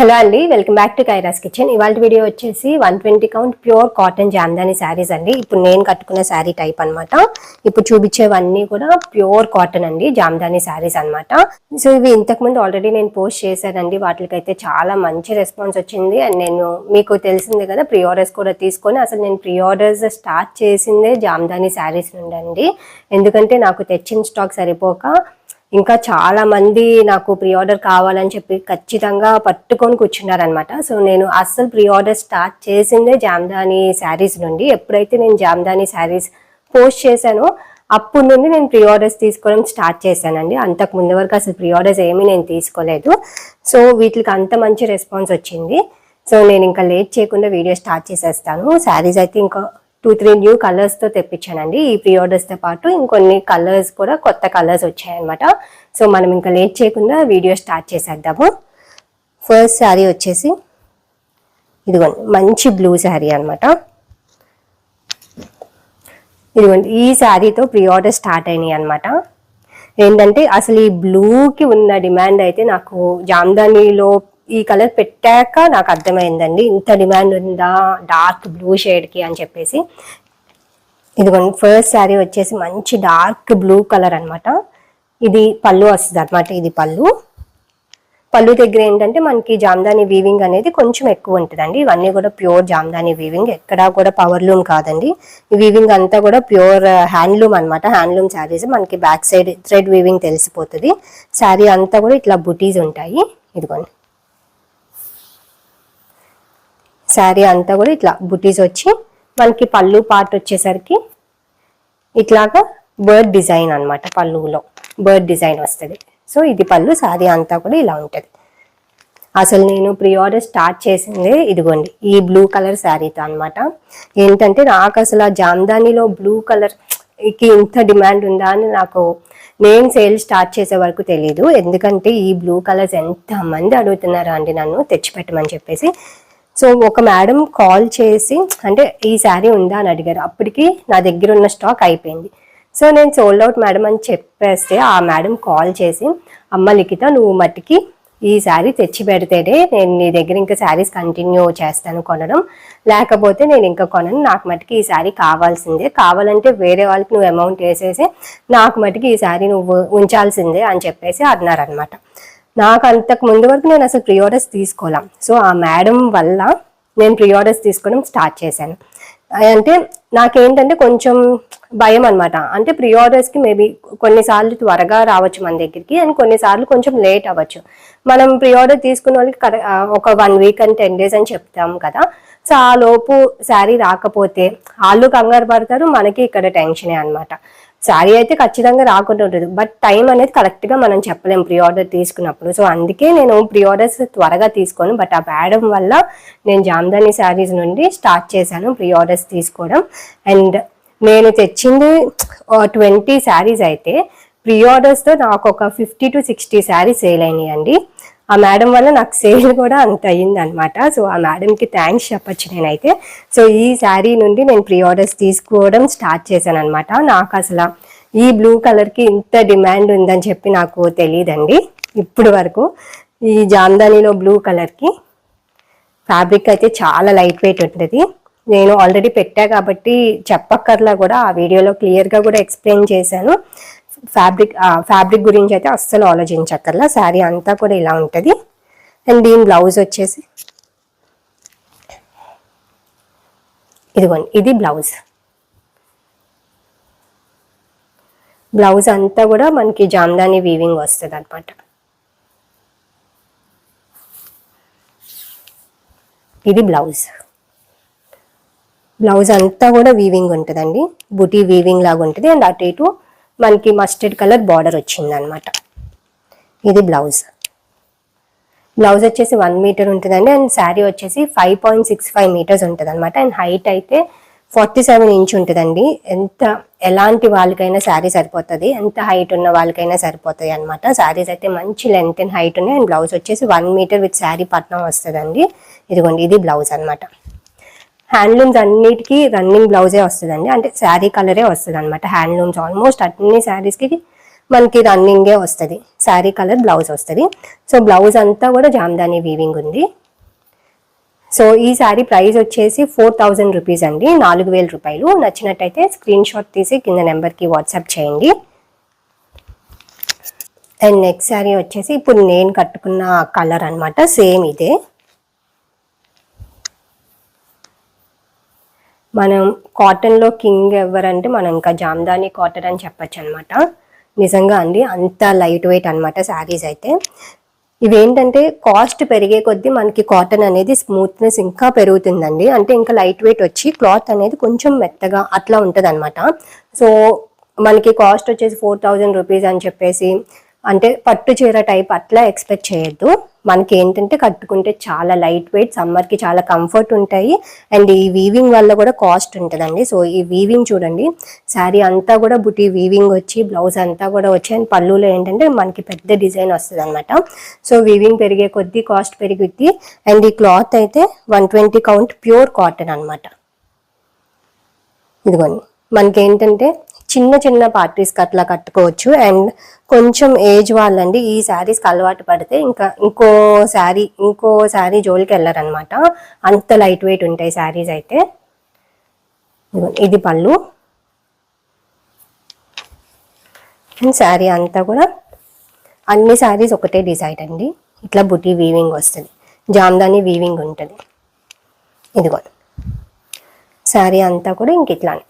Hello అండి welcome back to Kaira's kitchen. ఇవాళ video వచ్చేసి one twenty count pure cotton Jamdani saris అండి. ఇప్పుడు నేను కట్టుకున్న శారీ టైప్ అనమాట ఇప్పుడు చూపించేవన్నీ కూడా ప్యూర్ కాటన్ అండి జామ్దాని శారీస్ అన్నమాట. సో ఇవి ఇంతకు ముందు ఆల్రెడీ నేను పోస్ట్ చేశానండి. వాటికైతే చాలా మంచి రెస్పాన్స్ వచ్చింది. అండ్ నేను మీకు తెలిసిందే కదా ప్రీ ఆర్డర్స్ కూడా తీసుకొని అసలు నేను ప్రీ ఆర్డర్స్ స్టార్ట్ చేసిందే జామ్దాని శారీస్ నుండి అండి ఎందుకంటే నాకు తెచ్చిన స్టాక్ సరిపోక ఇంకా చాలా మంది నాకు ప్రీ ఆర్డర్ కావాలని చెప్పి ఖచ్చితంగా పట్టుకొని కూర్చున్నారనమాట సో నేను అస్సలు ప్రీ ఆర్డర్ స్టార్ట్ చేసిందే జామ్దాని శారీస్ నుండి. ఎప్పుడైతే నేను జామ్దాని శారీస్ పోస్ట్ చేశానో అప్పటి నుండి నేను ప్రీ ఆర్డర్స్ తీసుకోవడం స్టార్ట్ చేశానండి. అంతకు ముందు వరకు అసలు ప్రీ ఆర్డర్స్ ఏమీ నేను తీసుకోలేదు. సో వీటికి అంత మంచి రెస్పాన్స్ వచ్చింది. సో నేను ఇంకా లేట్ చేయకుండా వీడియో స్టార్ట్ చేసేస్తాను. శారీస్ అయితే ఇంకా టూ త్రీ న్యూ కలర్స్తో తెప్పించానండి. ఈ ప్రీ ఆర్డర్స్తో పాటు ఇంకొన్ని కలర్స్ కూడా కొత్త కలర్స్ వచ్చాయన్నమాట. సో మనం ఇంకా లేట్ చేయకుండా వీడియో స్టార్ట్ చేసేద్దాము. ఫస్ట్ శారీ వచ్చేసి ఇదిగోండి మంచి బ్లూ శారీ అనమాట ఇదిగోండి ఈ శారీతో ప్రీ ఆర్డర్ స్టార్ట్ అయినాయి అనమాట ఏంటంటే అసలు ఈ బ్లూకి ఉన్న డిమాండ్ అయితే నాకు జామ్దానీలో ఈ కలర్ పెట్టాక నాకు అర్థమైందండి ఇంత డిమాండ్ ఉందా డార్క్ బ్లూ షేడ్కి అని చెప్పేసి. ఇదిగోండి ఫస్ట్ శారీ వచ్చేసి మంచి డార్క్ బ్లూ కలర్ అన్నమాట. ఇది పళ్ళు వస్తుంది అనమాట ఇది పళ్ళు. పళ్ళు దగ్గర ఏంటంటే మనకి జామ్దాని వీవింగ్ అనేది కొంచెం ఎక్కువ ఉంటుందండి. ఇవన్నీ కూడా ప్యూర్ జామ్దాని వీవింగ్ ఎక్కడా కూడా పవర్ లూమ్ కాదండి. ఈ వీవింగ్ అంతా కూడా ప్యూర్ హ్యాండ్లూమ్ అనమాట హ్యాండ్లూమ్ శారీస్ మనకి బ్యాక్ సైడ్ థ్రెడ్ వీవింగ్ తెలిసిపోతుంది. శారీ అంతా కూడా ఇట్లా బుటీస్ ఉంటాయి. ఇదిగోండి. శారీ అంతా కూడా ఇట్లా బుటీస్ వచ్చి మనకి పళ్ళు పార్ట్ వచ్చేసరికి ఇట్లాగా బర్డ్ డిజైన్ అన్నమాట పళ్ళులో. బర్డ్ డిజైన్ వస్తుంది. సో ఇది పళ్ళు శారీ అంతా కూడా ఇలా ఉంటుంది. అసలు నేను ప్రీ ఆర్డర్ స్టార్ట్ చేసిందే ఇదిగోండి ఈ బ్లూ కలర్ శారీతో అనమాట ఏంటంటే నాకు అసలు ఆ జామ్దానిలో బ్లూ కలర్కి ఇంత డిమాండ్ ఉందా అని నాకు నేను సేల్ స్టార్ట్ చేసే వరకు తెలియదు ఎందుకంటే ఈ బ్లూ కలర్స్ ఎంత మంది అడుగుతున్నారో అండి నన్ను తెచ్చిపెట్టమని చెప్పేసి. సో ఒక మేడం కాల్ చేసి అంటే ఈ శారీ ఉందా అని అడిగారు. అప్పటికి నా దగ్గర ఉన్న స్టాక్ అయిపోయింది. సో నేను సోల్డ్ అవుట్ మేడం అని చెప్పేస్తే ఆ మేడం కాల్ చేసి అమ్మ లిఖిత నువ్వు మట్టికి ఈ శారీ తెచ్చి పెడితేనే నేను నీ దగ్గర ఇంకా శారీస్ కంటిన్యూ చేస్తాను కొనడం. లేకపోతే నేను ఇంకా కొనను. నాకు మటుకి ఈ శారీ కావాల్సిందే. కావాలంటే వేరే వాళ్ళకి నువ్వు అమౌంట్ వేసేసి నాకు మటుకి ఈ శారీ నువ్వు ఉంచాల్సిందే అని చెప్పేసి అన్నారనమాట నాకు అంతకు ముందు వరకు నేను అసలు ప్రీ ఆర్డర్స్ తీసుకోలేం. సో ఆ మేడం వల్ల నేను ప్రీ ఆర్డర్స్ తీసుకోవడం స్టార్ట్ చేశాను. అంటే నాకేంటంటే కొంచెం భయం అనమాట అంటే ప్రీ ఆర్డర్స్కి మేబీ కొన్నిసార్లు త్వరగా రావచ్చు మన దగ్గరికి అండ్ కొన్నిసార్లు కొంచెం లేట్ అవ్వచ్చు. మనం ప్రీ ఆర్డర్ తీసుకున్న వాళ్ళకి ఒక one week and ten days అని చెప్తాం కదా. సో ఆ లోపు శారీ రాకపోతే వాళ్ళు కంగారు పడతారు మనకి ఇక్కడ టెన్షనే అనమాట శారీ అయితే ఖచ్చితంగా రాకుండా ఉంటుంది. బట్ టైం అనేది కరెక్ట్గా మనం చెప్పలేము ప్రీ ఆర్డర్ తీసుకున్నప్పుడు. సో అందుకే నేను ప్రీ ఆర్డర్స్ త్వరగా తీసుకోను. బట్ ఆ మేడం వల్ల నేను జామ్దాని శారీస్ నుండి స్టార్ట్ చేశాను ప్రీ ఆర్డర్స్ తీసుకోవడం. అండ్ నేను తెచ్చింది ట్వంటీ శారీస్ అయితే ప్రీ ఆర్డర్స్తో నాకు ఒక fifty to sixty saris sale అయినాయి అండి ఆ మేడం వల్ల నాకు సేల్ కూడా అంత అయ్యింది అనమాట సో ఆ మేడంకి థ్యాంక్స్ చెప్పొచ్చు నేనైతే. సో ఈ శారీ నుండి నేను ప్రీ ఆర్డర్స్ తీసుకోవడం స్టార్ట్ చేశాను అనమాట నాకు అసలు ఈ బ్లూ కలర్కి ఇంత డిమాండ్ ఉందని చెప్పి నాకు తెలియదండి ఇప్పుడు వరకు ఈ జామ్దానిలో బ్లూ కలర్కి ఫ్యాబ్రిక్ అయితే చాలా లైట్ వెయిట్ ఉంటుంది. నేను ఆల్రెడీ పెట్టా కాబట్టి చెప్పక్కర్లా కూడా ఆ వీడియోలో క్లియర్గా కూడా ఎక్స్ప్లెయిన్ చేశాను. ఫ్యాబ్రిక్ ఫ్యాబ్రిక్ గురించి అయితే అస్సలు ఆలోచించక్కర్లా. శారీ అంతా కూడా ఇలా ఉంటుంది. అండ్ దీని బ్లౌజ్ వచ్చేసి ఇదిగోండి ఇది బ్లౌజ్ బ్లౌజ్ అంతా కూడా మనకి జామ్దాని వీవింగ్ వస్తుంది అనమాట ఇది బ్లౌజ్ బ్లౌజ్ అంతా కూడా వీవింగ్ ఉంటుందండి. బుటీ వీవింగ్ లాగా ఉంటుంది. అండ్ అటు ఇటు మనకి మస్టర్డ్ కలర్ బార్డర్ వచ్చింది అనమాట ఇది బ్లౌజ్ బ్లౌజ్ వచ్చేసి వన్ మీటర్ ఉంటుందండి అండ్ శారీ వచ్చేసి five point six five meters ఉంటుంది అనమాట అండ్ హైట్ అయితే ఫార్టీ సెవెన్ ఇంచ్ ఉంటుందండి. ఎంత ఎలాంటి వాళ్ళకైనా శారీ సరిపోతుంది. ఎంత హైట్ ఉన్న వాళ్ళకైనా సరిపోతాయి అనమాట శారీస్ అయితే మంచి లెంత్ అండ్ హైట్ ఉన్నాయి. అండ్ బ్లౌజ్ వచ్చేసి వన్ మీటర్ విత్ శారీ పట్నం వస్తుందండి. ఇదిగోండి ఇది బ్లౌజ్ అనమాట హ్యాండ్లూమ్స్ అన్నిటికీ రన్నింగ్ బ్లౌజే వస్తుందండి. అంటే శారీ కలరే వస్తుంది అనమాట హ్యాండ్లూమ్స్ ఆల్మోస్ట్ అన్ని శారీస్కి మనకి రన్నింగే వస్తుంది. శారీ కలర్ బ్లౌజ్ వస్తుంది. సో బ్లౌజ్ అంతా కూడా జామ్దాని వీవింగ్ ఉంది. సో ఈ శారీ ప్రైస్ వచ్చేసి ఫోర్ థౌజండ్ రూపీస్ అండి. నాలుగు వేల రూపాయలు. నచ్చినట్టయితే స్క్రీన్ షాట్ తీసి కింద నెంబర్కి వాట్సాప్ చేయండి. అండ్ నెక్స్ట్ శారీ వచ్చేసి ఇప్పుడు నేను కట్టుకున్న కలర్ అనమాట సేమ్ ఇదే. మనం కాటన్లో కింగ్ ఎవరంటే మనం ఇంకా జామ్దాని కాటన్ అని చెప్పొచ్చు అనమాట నిజంగా అండి అంత లైట్ వెయిట్ అనమాట శారీస్ అయితే. ఇవేంటంటే కాస్ట్ పెరిగే కొద్దీ మనకి కాటన్ అనేది స్మూత్నెస్ ఇంకా పెరుగుతుందండి. అంటే ఇంకా లైట్ వెయిట్ వచ్చి క్లాత్ అనేది కొంచెం మెత్తగా అట్లా ఉంటుంది సో మనకి కాస్ట్ వచ్చేసి ఫోర్ థౌజండ్ రూపీస్ అని చెప్పేసి అంటే పట్టు చీర టైప్ అట్లా ఎక్స్పెక్ట్ చేయొద్దు. మనకి ఏంటంటే కట్టుకుంటే చాలా లైట్ వెయిట్ సమ్మర్కి చాలా కంఫర్ట్ ఉంటాయి. అండ్ ఈ వీవింగ్ వల్ల కూడా కాస్ట్ ఉంటుందండి. సో ఈ వీవింగ్ చూడండి. శారీ అంతా కూడా బుటీ వీవింగ్ వచ్చి బ్లౌజ్ అంతా కూడా వచ్చి అండ్ పళ్ళులో ఏంటంటే మనకి పెద్ద డిజైన్ వస్తుంది అనమాట సో వీవింగ్ పెరిగే కొద్దీ కాస్ట్ పెరిగిద్ది. అండ్ ఈ క్లాత్ అయితే one twenty count pure cotton అనమాట ఇదిగోండి. మనకి ఏంటంటే చిన్న చిన్న పార్టీస్కి అట్లా కట్టుకోవచ్చు. అండ్ కొంచెం ఏజ్ వాళ్ళండి ఈ శారీస్కి అలవాటు పడితే ఇంకా ఇంకో శారీ ఇంకో శారీ జోలికి వెళ్ళారనమాట అంత లైట్ వెయిట్ ఉంటాయి శారీస్ అయితే. ఇది పళ్ళు. అండ్ శారీ అంతా కూడా అన్ని శారీస్ ఒకటే డిసైడ్ అండి. ఇట్లా బుటీ వీవింగ్ వస్తుంది. జామ్దాని వీవింగ్ ఉంటుంది. ఇదిగో శారీ అంతా కూడా ఇంక ఇట్లానే.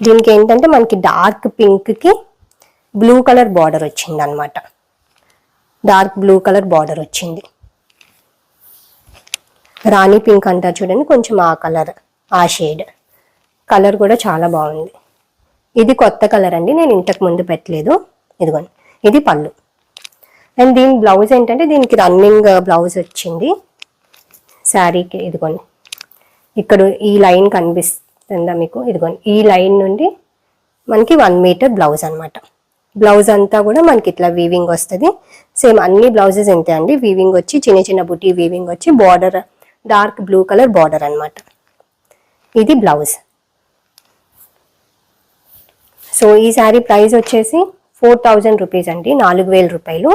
దీనికి ఏంటంటే మనకి డార్క్ పింక్కి బ్లూ కలర్ బార్డర్ వచ్చింది అనమాట డార్క్ బ్లూ కలర్ బార్డర్ వచ్చింది. రాణి పింక్ అంటారు చూడండి కొంచెం ఆ కలర్ ఆ షేడ్ కలర్ కూడా చాలా బాగుంది. ఇది కొత్త కలర్ అండి నేను ఇంతకు ముందు పెట్టలేదు. ఇదిగోండి ఇది పళ్ళు. అండ్ దీని బ్లౌజ్ ఏంటంటే దీనికి రన్నింగ్ బ్లౌజ్ వచ్చింది. శారీకి ఇదిగోండి. ఇక్కడ ఈ లైన్ కనిపిస్తుంది. మీకు? ఇదిగోండి. ఈ లైన్ నుండి మనకి వన్ మీటర్ బ్లౌజ్ అనమాట బ్లౌజ్ అంతా కూడా మనకి ఇట్లా వీవింగ్ వస్తుంది. సేమ్ అన్ని బ్లౌజెస్ ఇంతే అండి. వీవింగ్ వచ్చి చిన్న చిన్న బుటీ వీవింగ్ వచ్చి border dark blue colour border అన్నమాట. ఇది బ్లౌజ్ సో ఈ శారీ ప్రైస్ వచ్చేసి ఫోర్ థౌజండ్ రూపీస్ అండి. నాలుగు వేల రూపాయలు.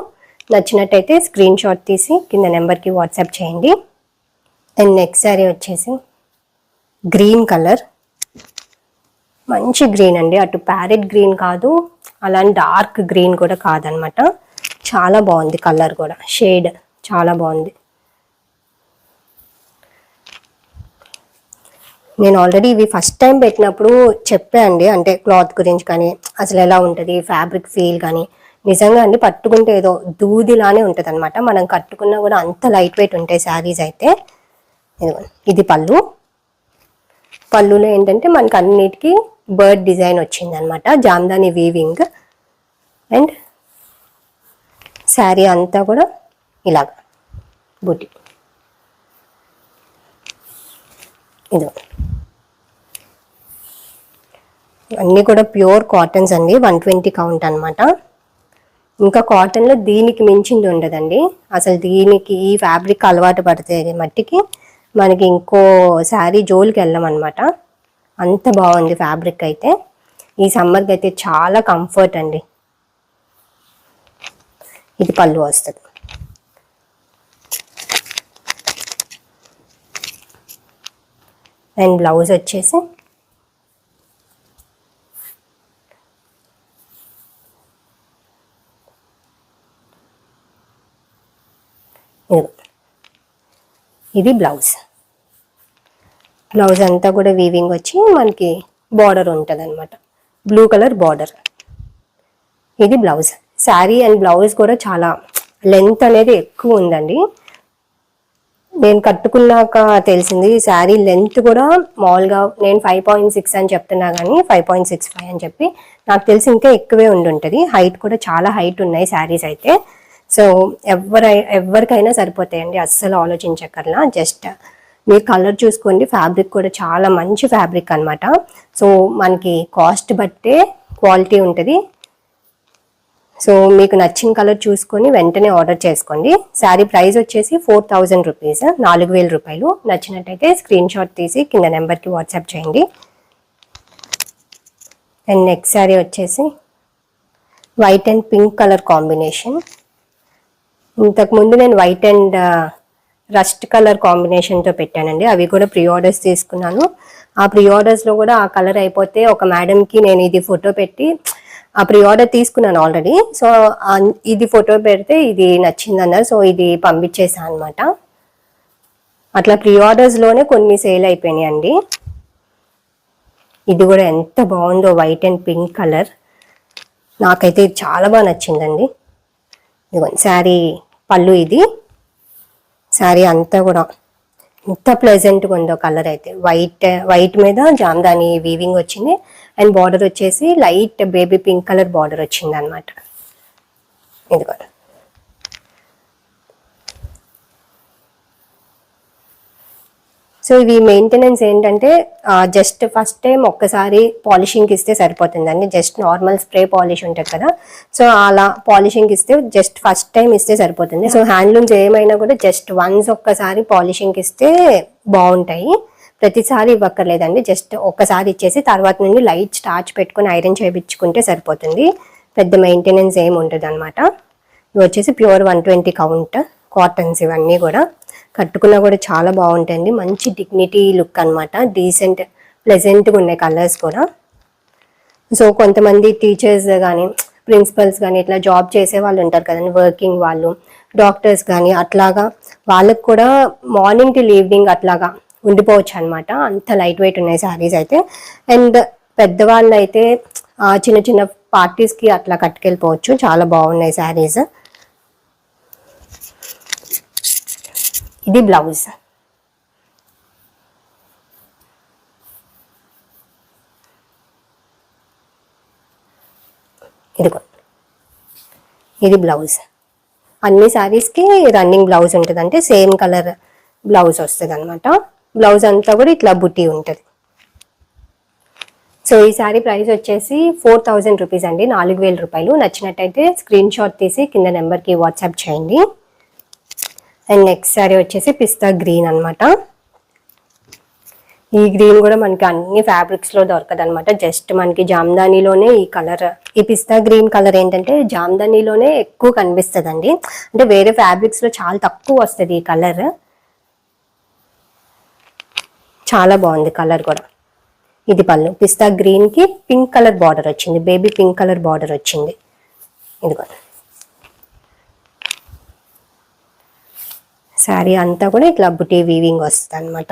నచ్చినట్టయితే స్క్రీన్ షాట్ తీసి కింద నెంబర్కి వాట్సాప్ చేయండి. అండ్ నెక్స్ట్ శారీ వచ్చేసి గ్రీన్ కలర్ మంచి గ్రీన్ అండి. అటు ప్యారెట్ గ్రీన్ కాదు అలాంటి డార్క్ గ్రీన్ కూడా కాదనమాట. చాలా బాగుంది కలర్ కూడా. షేడ్ చాలా బాగుంది. నేను ఆల్రెడీ ఇవి ఫస్ట్ టైం పెట్టినప్పుడు చెప్పా అండి. అంటే క్లాత్ గురించి కానీ అసలు ఎలా ఉంటుంది ఫ్యాబ్రిక్ ఫీల్ కానీ. నిజంగా అండి పట్టుకుంటే ఏదో దూదిలానే ఉంటుంది అనమాట మనం కట్టుకున్నా కూడా అంత లైట్ వెయిట్ ఉంటాయి శారీస్ అయితే. ఇది పళ్ళు. పళ్ళులో ఏంటంటే మనకి అన్నిటికీ బర్డ్ డిజైన్ వచ్చింది అనమాట జామ్దాని వీవింగ్. అండ్ శారీ అంతా కూడా ఇలాగ. బుటి. ఇది. అన్నీ కూడా ప్యూర్ కాటన్స్ అండి. వన్ ట్వంటీ కౌంట్ అనమాట. ఇంకా కాటన్లో దీనికి మించింది ఉండదండి. అసలు దీనికి ఈ ఫ్యాబ్రిక్ అలవాటు పడితే మట్టికి మనకి ఇంకో శారీ జోలికి వెళ్ళమన్నమాట అంత బాగుంది ఫ్యాబ్రిక్ అయితే. ఈ సమ్మర్కి అయితే చాలా కంఫర్ట్ అండి. ఇది పళ్ళు వస్తుంది. అండ్ బ్లౌజ్ వచ్చేసి ఇది బ్లౌజ్. బ్లౌజ్ అంతా కూడా వీవింగ్ వచ్చి మనకి బార్డర్ ఉంటుంది అనమాట బ్లూ కలర్ బార్డర్ ఇది బ్లౌజ్ శారీ అండ్ బ్లౌజ్ కూడా చాలా లెంత్ అనేది ఎక్కువ ఉందండి. నేను కట్టుకున్నాక తెలిసింది శారీ లెంత్ కూడా మామూలుగా నేను ఫైవ్ పాయింట్ సిక్స్ అని చెప్తున్నా కానీ ఫైవ్ పాయింట్ సిక్స్ ఫైవ్ అని చెప్పి నాకు తెలిసి ఇంకా ఎక్కువే ఉండి ఉంటుంది హైట్ కూడా చాలా హైట్ ఉన్నాయి శారీస్ అయితే. సో ఎవరై ఎవరికైనా సరిపోతాయండి. అస్సలు ఆలోచించక్కర్లా. జస్ట్ మీరు కలర్ చూసుకోండి. ఫ్యాబ్రిక్ కూడా చాలా మంచి ఫ్యాబ్రిక్ అన్నమాట. సో మనకి కాస్ట్ బట్టే క్వాలిటీ ఉంటుంది. సో మీకు నచ్చిన కలర్ చూసుకొని వెంటనే ఆర్డర్ చేసుకోండి. శారీ ప్రైస్ వచ్చేసి ఫోర్ థౌజండ్ రూపీస్. నాలుగు వేల రూపాయలు. నచ్చినట్టయితే స్క్రీన్ షాట్ తీసి కింద నెంబర్కి వాట్సాప్ చేయండి. అండ్ నెక్స్ట్ శారీ వచ్చేసి white and pink colour combination. ఇంతకుముందు నేను వైట్ అండ్ రస్ట్ కలర్ కాంబినేషన్తో పెట్టానండి. అవి కూడా ప్రీ ఆర్డర్స్ తీసుకున్నాను. ఆ ప్రీ ఆర్డర్స్లో కూడా ఆ కలర్ అయిపోతే ఒక మేడంకి నేను ఇది ఫోటో పెట్టి ఆ ప్రీ ఆర్డర్ తీసుకున్నాను ఆల్రెడీ. సో ఇది ఫోటో పెడితే ఇది నచ్చింది అన్నారు సో ఇది పంపించేసాను అనమాట అట్లా ప్రీ ఆర్డర్స్లోనే కొన్ని సేల్ అయిపోయినాయి అండి ఇది కూడా ఎంత బాగుందో వైట్ అండ్ పింక్ కలర్. నాకైతే ఇది చాలా బాగా నచ్చిందండి. ఇదిగోండి శారీ పళ్ళు ఇది. శారీ అంతా కూడా. ఎంత ప్లెజెంట్గా ఉందో కలర్ అయితే. వైట్ వైట్ మీద జామ్దాని వీవింగ్ వచ్చింది. అండ్ బార్డర్ వచ్చేసి light baby pink colour border వచ్చింది అనమాట కూడా సో ఇవి మెయింటెనెన్స్ ఏంటంటే జస్ట్ ఫస్ట్ టైం ఒక్కసారి పాలిషింగ్కి ఇస్తే సరిపోతుందండి. జస్ట్ నార్మల్ స్ప్రే పాలిష్ ఉంటుంది కదా. సో అలా పాలిషింగ్కి ఇస్తే జస్ట్ ఫస్ట్ టైం ఇస్తే సరిపోతుంది. సో హ్యాండ్లూమ్స్ ఏమైనా కూడా జస్ట్ వన్స్ ఒక్కసారి పాలిషింగ్కి ఇస్తే బాగుంటాయి. ప్రతిసారి ఇవ్వక్కర్లేదండి. జస్ట్ ఒక్కసారి ఇచ్చేసి తర్వాత నుండి లైట్ స్టార్చ్ పెట్టుకుని ఐరన్ చేయించుకుంటే సరిపోతుంది. పెద్ద మెయింటెనెన్స్ ఏమి ఉంటుంది అనమాట ఇవి వచ్చేసి pure one twenty count cottons ఇవన్నీ కూడా. కట్టుకున్నా కూడా చాలా బాగుంటాయండి. మంచి డిగ్నిటీ లుక్ అనమాట డీసెంట్ ప్లెజెంట్గా ఉన్నాయి కలర్స్ కూడా. సో కొంతమంది టీచర్స్ కానీ ప్రిన్సిపల్స్ కానీ ఇట్లా జాబ్ చేసే వాళ్ళు ఉంటారు కదండి వర్కింగ్ వాళ్ళు డాక్టర్స్ కానీ అట్లాగా వాళ్ళకి కూడా మార్నింగ్ టిల్ ఈవినింగ్ అట్లాగా ఉండిపోవచ్చు అనమాట అంత లైట్ వెయిట్ ఉన్నాయి శారీస్ అయితే. అండ్ పెద్దవాళ్ళు అయితే ఆ, చిన్న చిన్న పార్టీస్కి అట్లా కట్టుకెళ్ళిపోవచ్చు. చాలా బాగున్నాయి శారీస్ ఇది బ్లౌజ్. ఇదిగో. ఇది బ్లౌజ్. అన్ని శారీస్కి రన్నింగ్ బ్లౌజ్ ఉంటుంది అంటే సేమ్ కలర్ బ్లౌజ్ వస్తుంది అనమాట బ్లౌజ్ అంతా కూడా ఇట్లా బుట్టి ఉంటుంది. సో ఈ శారీ ప్రైస్ వచ్చేసి ఫోర్ థౌజండ్ రూపీస్ అండి. నాలుగు వేల రూపాయలు. నచ్చినట్టయితే స్క్రీన్ షాట్ తీసి కింద నెంబర్కి వాట్సాప్ చేయండి. అండ్ నెక్స్ట్ శారీ వచ్చేసి పిస్తా గ్రీన్ అనమాట ఈ గ్రీన్ కూడా మనకి అన్ని ఫ్యాబ్రిక్స్లో దొరకదు అనమాట జస్ట్ మనకి జామ్దానీలోనే ఈ కలర్ ఈ పిస్తా గ్రీన్ కలర్ ఏంటంటే జామ్దానీలోనే ఎక్కువ కనిపిస్తుంది అంటే వేరే ఫ్యాబ్రిక్స్లో చాలా తక్కువ వస్తుంది ఈ కలర్ చాలా బాగుంది కలర్ కూడా. ఇది పళ్ళు. పిస్తా గ్రీన్కి పింక్ కలర్ బార్డర్ వచ్చింది. బేబీ పింక్ కలర్ బార్డర్ వచ్చింది. ఇదిగో. శారీ అంతా కూడా ఇట్లా బుటీ వీవింగ్ వస్తుంది అనమాట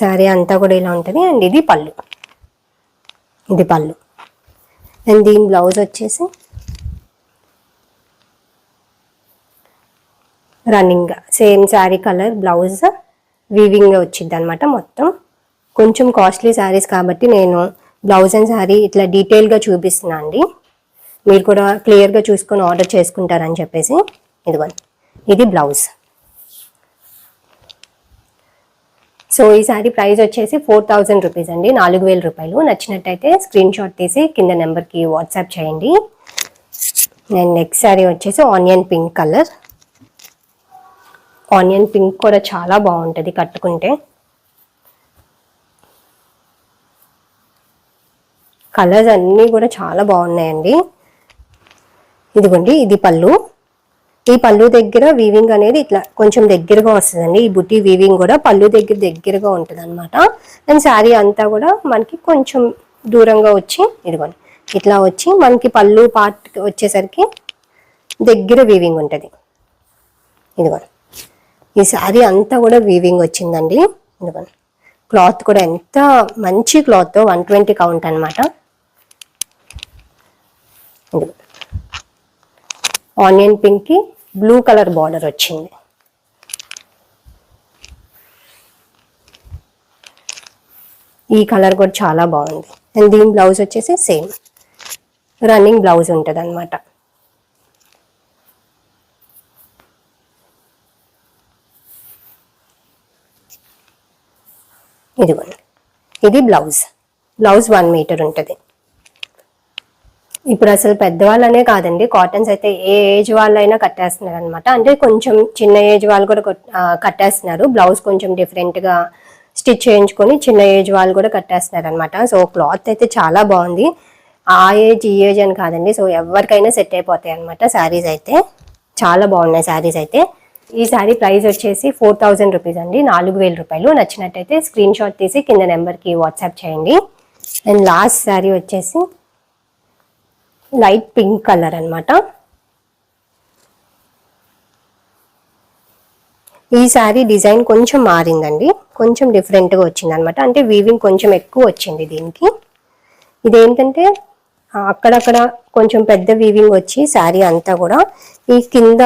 శారీ అంతా కూడా ఇలా ఉంటుంది. అండ్ ఇది పళ్ళు. ఇది పళ్ళు. అండ్ దీని బ్లౌజ్ వచ్చేసి running. Same sari colour blouse weaving వచ్చింది అనమాట మొత్తం. కొంచెం కాస్ట్లీ శారీస్ కాబట్టి నేను బ్లౌజ్ అండ్ శారీ ఇట్లా డీటెయిల్గా చూపిస్తున్నా అండి. మీరు కూడా క్లియర్గా చూసుకొని ఆర్డర్ చేసుకుంటారని చెప్పేసి ఇదిగోండి ఇది బ్లౌజ్ సో ఈ శారీ ప్రైస్ వచ్చేసి ఫోర్ థౌజండ్ రూపీస్ అండి. నాలుగు వేల రూపాయలు. నచ్చినట్టయితే స్క్రీన్ షాట్ తీసి కింద నెంబర్కి వాట్సాప్ చేయండి. నేను నెక్స్ట్ శారీ వచ్చేసి onion pink colour onion pink కూడా చాలా బాగుంటుంది కట్టుకుంటే. కలర్స్ అన్నీ కూడా చాలా బాగున్నాయండి. ఇదిగోండి ఇది పళ్ళు. ఈ పళ్ళు దగ్గర వీవింగ్ అనేది ఇట్లా కొంచెం దగ్గరగా వస్తుందండి. ఈ బుట్టి వీవింగ్ కూడా పళ్ళు దగ్గర దగ్గరగా ఉంటుంది అనమాట అండ్ శారీ అంతా కూడా మనకి కొంచెం దూరంగా వచ్చి ఇదిగోండి ఇట్లా వచ్చి మనకి పళ్ళు పార్ట్ వచ్చేసరికి దగ్గర వీవింగ్ ఉంటుంది. ఇదిగోండి ఈ శారీ అంతా కూడా వీవింగ్ వచ్చిందండి. ఇదిగోండి క్లాత్ కూడా ఎంత మంచి క్లాత్ వన్ ట్వంటీ కౌంట్ అనమాట ఆనియన్ పింక్కి బ్లూ కలర్ బార్డర్ వచ్చింది. ఈ కలర్ కూడా చాలా బాగుంది. అండ్ దీని బ్లౌజ్ వచ్చేసి సేమ్. రన్నింగ్ బ్లౌజ్ ఉంటుంది అనమాట ఇదిగోండి. ఇది బ్లౌజ్. బ్లౌజ్ వన్ మీటర్ ఉంటుంది. ఇప్పుడు అసలు పెద్దవాళ్ళనే కాదండి. కాటన్స్ అయితే ఏ ఏజ్ వాళ్ళైనా కట్టేస్తున్నారు అనమాట అంటే కొంచెం చిన్న ఏజ్ వాళ్ళు కూడా కట్టేస్తున్నారు. బ్లౌజ్ కొంచెం డిఫరెంట్గా స్టిచ్ చేయించుకొని చిన్న ఏజ్ వాళ్ళు కూడా కట్టేస్తున్నారు అనమాట సో క్లాత్ అయితే చాలా బాగుంది. ఆ ఏజ్ ఈ ఏజ్ అని కాదండి. సో ఎవరికైనా సెట్ అయిపోతాయి అనమాట శారీస్ అయితే. చాలా బాగున్నాయి శారీస్ అయితే. ఈ శారీ ప్రైస్ వచ్చేసి ఫోర్ థౌజండ్ రూపీస్ అండి. నాలుగు వేల రూపాయలు. నచ్చినట్టయితే స్క్రీన్ షాట్ తీసి కింద నెంబర్కి వాట్సాప్ చేయండి. అండ్ లాస్ట్ శారీ వచ్చేసి లైట్ పింక్ కలర్ అనమాట ఈ శారీ డిజైన్ కొంచెం మారిందండి. కొంచెం డిఫరెంట్గా వచ్చింది అనమాట అంటే వీవింగ్ కొంచెం ఎక్కువ వచ్చింది దీనికి. ఇదేంటంటే అక్కడక్కడ కొంచెం పెద్ద వీవింగ్ వచ్చి శారీ అంతా కూడా ఈ కింద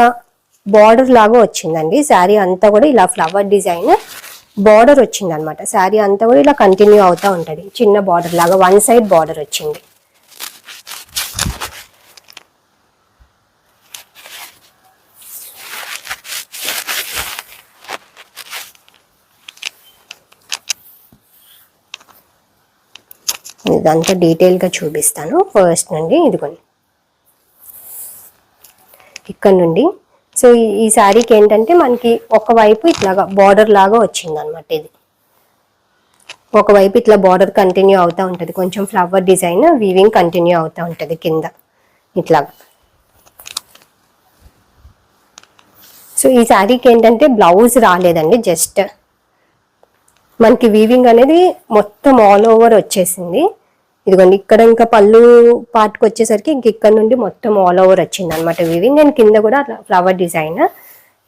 బార్డర్ లాగా వచ్చిందండి. శారీ అంతా కూడా ఇలా ఫ్లవర్ డిజైన్ బార్డర్ వచ్చింది అనమాట శారీ అంతా కూడా ఇలా కంటిన్యూ అవుతూ ఉంటుంది. చిన్న బార్డర్ లాగా వన్ సైడ్ బార్డర్ వచ్చింది. ఇదంతా డీటెయిల్గా చూపిస్తాను. ఫస్ట్ నుండి ఇదిగోండి. ఇక్కడ నుండి. సో ఈ- శారీకి ఏంటంటే మనకి ఒకవైపు ఇట్లాగా బార్డర్ లాగా వచ్చింది అనమాట ఇది. ఒకవైపు ఇట్లా బార్డర్ కంటిన్యూ అవుతూ ఉంటుంది. కొంచెం ఫ్లవర్ డిజైన్ వీవింగ్ కంటిన్యూ అవుతూ ఉంటుంది కింద. ఇట్లాగా. సో ఈ శారీకి ఏంటంటే బ్లౌజ్ రాలేదండి జస్ట్ మనకి వీవింగ్ అనేది మొత్తం ఆల్ ఓవర్ వచ్చేసింది. ఇదిగోండి ఇక్కడ ఇంకా పళ్ళు పార్ట్కి వచ్చేసరికి ఇంక ఇక్కడ నుండి మొత్తం ఆల్ ఓవర్ వచ్చింది అనమాట వీవింగ్ అండ్ కింద కూడా ఫ్లవర్ డిజైన్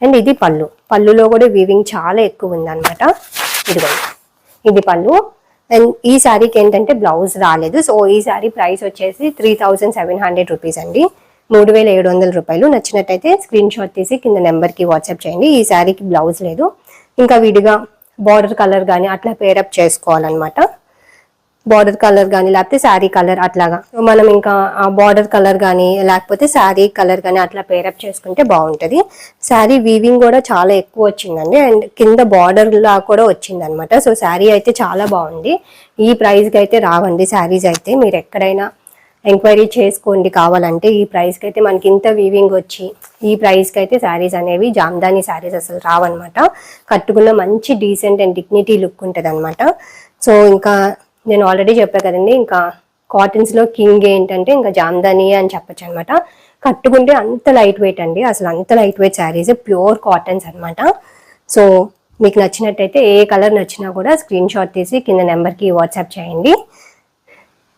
అండ్ ఇది పళ్ళు. పళ్ళులో కూడా వీవింగ్ చాలా ఎక్కువ ఉందనమాట ఇదిగోండి ఇది పళ్ళు. అండ్ ఈ శారీకి ఏంటంటే బ్లౌజ్ రాలేదు. సో ఈ శారీ ప్రైస్ వచ్చేసి three thousand seven hundred rupees అండి. మూడు వేల ఏడు వందల రూపాయలు. నచ్చినట్టయితే స్క్రీన్ షాట్ తీసి కింద నెంబర్కి వాట్సాప్ చేయండి. ఈ శారీకి బ్లౌజ్ లేదు. ఇంకా విడిగా బార్డర్ కలర్ కానీ అట్లా పేరప్ చేసుకోవాలన్నమాట. బార్డర్ కలర్ కానీ లేకపోతే శారీ కలర్ అట్లాగా. మనం ఇంకా ఆ బార్డర్ కలర్ కానీ లేకపోతే శారీ కలర్ కానీ అట్లా పేరప్ చేసుకుంటే బాగుంటుంది. శారీ వీవింగ్ కూడా చాలా ఎక్కువ వచ్చిందండి. అండ్ కింద బార్డర్ లా కూడా వచ్చింది అనమాట సో శారీ అయితే చాలా బాగుంది. ఈ ప్రైస్కి అయితే రావండి శారీస్ అయితే. మీరు ఎక్కడైనా ఎంక్వైరీ చేసుకోండి కావాలంటే ఈ ప్రైస్కి అయితే మనకి ఇంత వీవింగ్ వచ్చి ఈ ప్రైస్కి అయితే శారీస్ అనేవి జామ్దాని శారీస్ అసలు రావన్నమాట కట్టుకున్న మంచి డీసెంట్ అండ్ డిగ్నిటీ లుక్ ఉంటుంది సో ఇంకా నేను ఆల్రెడీ చెప్పా కదండి ఇంకా కాటన్స్లో కింగ్ ఏంటంటే ఇంకా జామ్దాని అని చెప్పొచ్చు అనమాట కట్టుకుంటే అంత లైట్ వెయిట్ అండి అసలు అంత light weight saris pure cottons అనమాట సో మీకు నచ్చినట్టయితే ఏ కలర్ నచ్చినా కూడా స్క్రీన్ షాట్ తీసి కింద నెంబర్కి వాట్సాప్ చేయండి.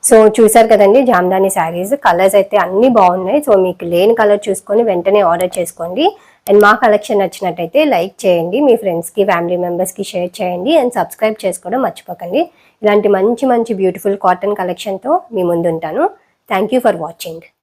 సో చూసారు కదండి జామ్దాని శారీస్ కలర్స్ అయితే అన్నీ బాగున్నాయి. సో మీకు లేని కలర్ చూసుకొని వెంటనే ఆర్డర్ చేసుకోండి. అండ్ మా కలెక్షన్ నచ్చినట్టయితే లైక్ చేయండి మీ ఫ్రెండ్స్కి ఫ్యామిలీ మెంబర్స్కి షేర్ చేయండి. అండ్ సబ్స్క్రైబ్ చేసుకోవడం మర్చిపోకండి. ఇలాంటి మంచి మంచి బ్యూటిఫుల్ కాటన్ కలెక్షన్తో మీ ముందుంటాను. Thank you for watching